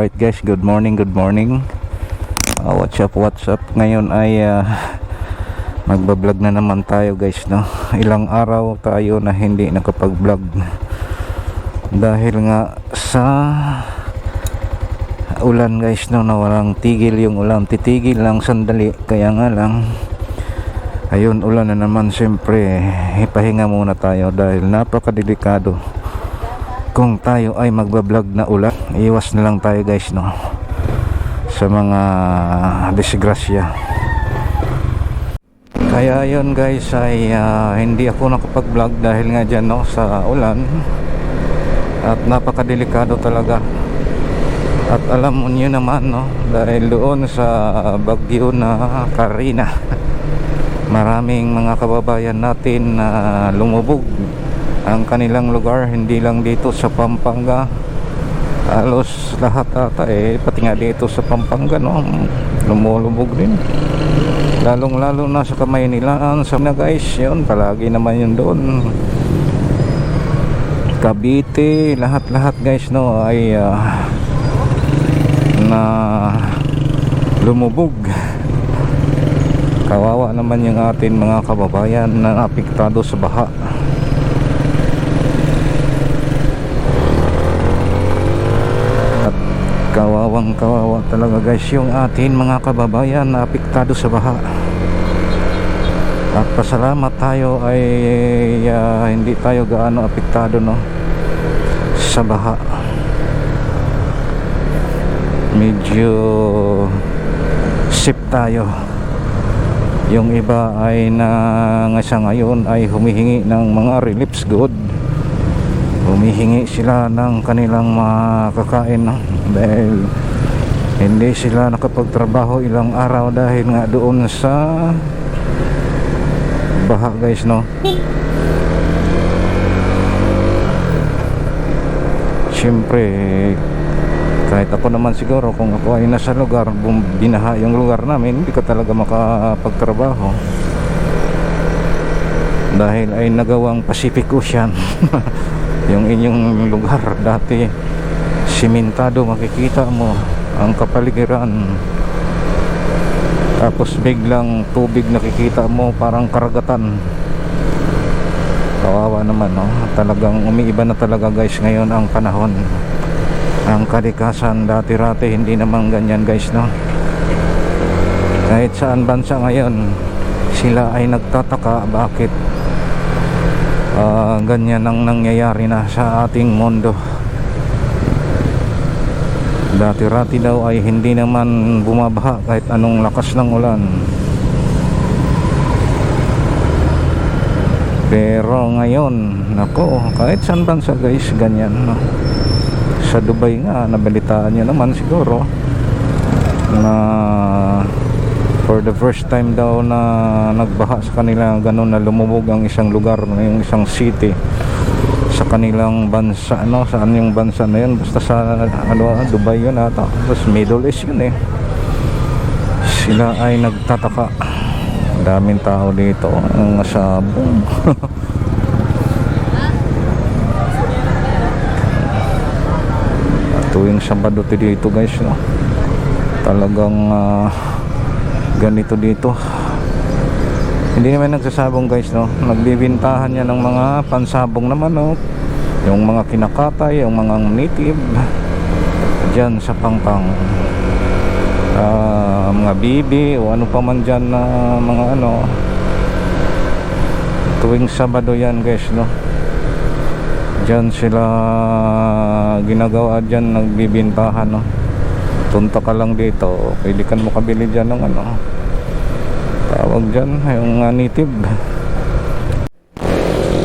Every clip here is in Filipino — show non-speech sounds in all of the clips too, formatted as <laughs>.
Alright guys, good morning, good morning. Uh, what's up, what's up? Ngayon ay uh, magbablog na naman tayo guys, no? Ilang araw tayo na hindi nakapag-vlog. Dahil nga sa ulan guys, no? Na walang tigil yung ulan. Titigil lang sandali, kaya nga lang ayun ulan na naman siyempre ipahinga muna tayo dahil napakadelikado kung tayo ay magbablog na ulan iwas na lang tayo guys no? Sa mga disgrasya. Kaya yun guys ay ah, hindi ako nakapag vlog dahil nga dyan no sa ulan. At napakadelikado talaga. At alam mo nyo naman no dahil doon sa bagyo na Karina <laughs> maraming mga kababayan natin na lumubog ang kanilang lugar hindi lang dito sa Pampanga. Halos lahat ata eh pati nga dito sa Pampanga no lumulubog din. Lalong lalo na sa kamay nila sa na guys yun palagi naman yun doon. Cavite lahat lahat guys no ay ah, na lumubog. Kawawa naman yung atin mga kababayan na apektado sa baha at kawawang kawawa talaga guys. Yung atin mga kababayan na apektado sa baha. At pasalamat tayo ay ah, hindi tayo gaano apektado no? Sa baha. Medyo safe tayo. Yung iba ay na ngayon ay humihingi ng mga reliefs good humihingi sila ng kanilang makakain no? dahil hindi sila nakapagtrabaho ilang araw dahil nga doon sa baha guys no? Syempre kahit ako naman siguro kung ako ay nasa lugar binaha yung lugar namin hindi ka talaga makapagtrabaho. Dahil ay nagawang Pacific Ocean <laughs> yung inyong lugar dati simentado makikita mo ang kapaligiran. Tapos biglang tubig nakikita mo parang karagatan. Kawawa naman no? Talagang umiiba na talaga guys ngayon ang panahon. Ang kalikasan dati-rati hindi naman ganyan guys no? Kahit saan bansa ngayon sila ay nagtataka bakit ah, ganyan ang nangyayari na sa ating mundo. Dati-rati daw ay hindi naman bumabaha kahit anong lakas ng ulan. Pero ngayon nako kahit saan bansa guys ganyan no? Sa Dubai nga nabalitaan nyo naman siguro na for the first time daw na nagbaha sa kanila ganun na lumubog ang isang lugar yung isang city sa kanilang bansa ano saan yung bansa na yun. Basta sa ano Dubai yun ata tapos Middle East yun eh. Sila ay nagtataka. Daming tao dito ang sabong <laughs> tuwing Sabado to dito guys no talagang ah, ganito dito. Hindi naman nagsasabong guys no? Nagbibintahan niya ng mga pansabong naman no? Yung mga kinakatay yung mga native dyan sa pangpang Ah, mga bibi o ano pa man dyan na mga ano. Tuwing Sabado yan guys no? Diyan sila ginagawa diyan nagbibintahan no. Punta ka lang dito, pwede ka mo kabili diyan ng ano. Tawag diyan yung uh, native.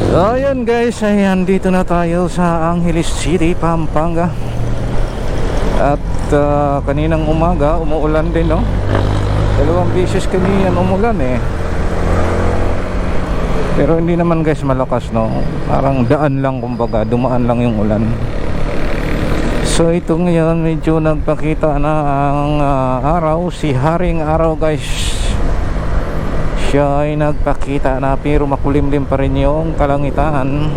So yun guys, ayan dito na tayo sa Angeles City, Pampanga. At ah, kaninang umaga umuulan din no. Dalawang beses kaniyan umulan eh. Pero hindi naman guys malakas no. Parang daan lang kumbaga, dumaan lang yung ulan. So ito ngayon medyo nagpakita na ang ah, araw, si Haring Araw guys. Siya ay nagpakita na pero makulimlim pa rin yung kalangitan.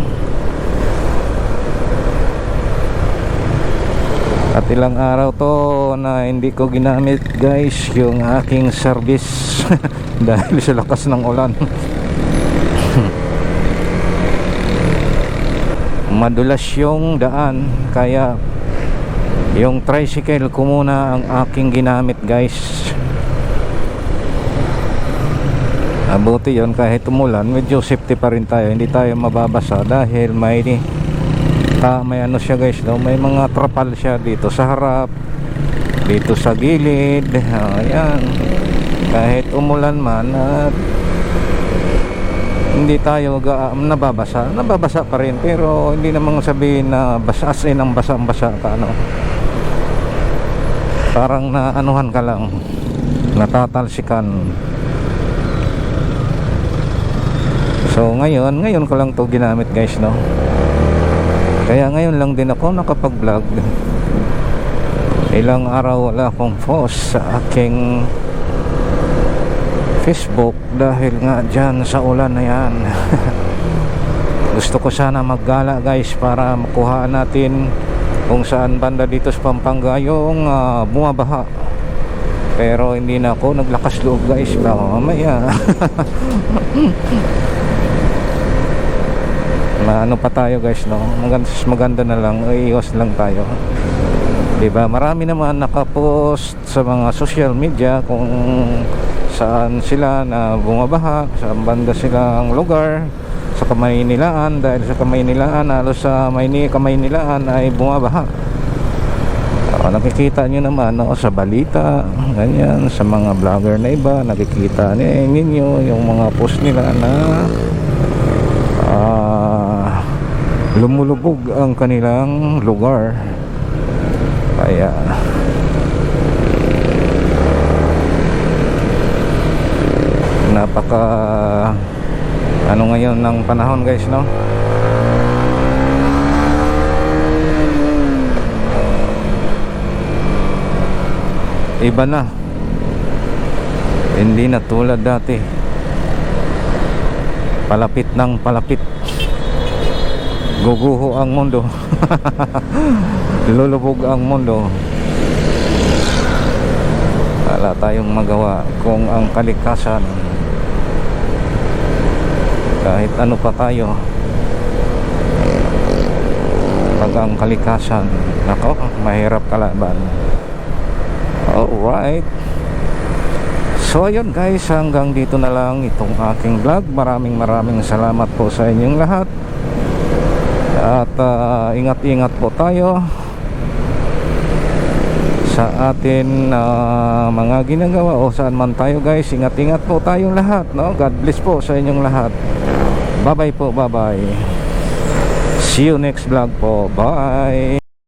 At ilang araw to na hindi ko ginamit guys yung aking service <laughs> dahil sa lakas ng ulan. <laughs> Madulas yung daan kaya yung tricycle ko muna ang aking ginamit guys. Abuti yon kahit umulan, medyo safety pa rin tayo. Hindi tayo mababasa dahil may ta, may ano siya guys, no? may mga trapal siya dito sa harap, dito sa gilid. Ayan. Kahit umulan man at hindi tayo ga, nababasa. Nababasa pa rin pero hindi namang sabihin na basa as in ang basa-basa ka ano. Parang na anuhan ka lang. Natatalsikan. So ngayon, ngayon ko lang to ginamit guys no. Kaya ngayon lang din ako nakapag-vlog. Ilang araw wala akong post sa aking Facebook dahil nga dyan sa ulan na yan. <laughs> Gusto ko sana maggala guys para makuhaan natin kung saan banda dito sa Pampanga yung ah, bumabaha. Pero hindi na ako naglakas loob guys. Baka mamaya. <laughs> ano pa tayo guys no maganda, maganda na lang iiwas lang tayo diba marami naman nakapost sa mga social media kung saan sila na bumabaha saan banda silang lugar. Sa Kamaynilaan dahil sa Kamaynilaan halos sa Mayni Kamaynilaan ay bumabaha. Uh, nakikita nyo naman no, sa balita ganyan sa mga vlogger na iba nakikita ni ninyo yung mga post nila na ah, lumulubog ang kanilang lugar. Kaya napaka ano ngayon ng panahon guys no? Iba na. Hindi na tulad dati. Palapit ng palapit. Guguho ang mundo. <laughs> Lulubog ang mundo. Wala tayong magawa kung ang kalikasan kahit ano pa tayo pag ang kalikasan nako mahirap kalaban alright So ayun guys, hanggang dito na lang itong aking vlog. Maraming maraming salamat po sa inyong lahat. At ah, ingat-ingat po tayo sa atin ah, mga ginagawa o saan man tayo guys. Ingat-ingat po tayong lahat, no? God bless po sa inyong lahat. Bye-bye po, bye-bye. See you next vlog po. Bye.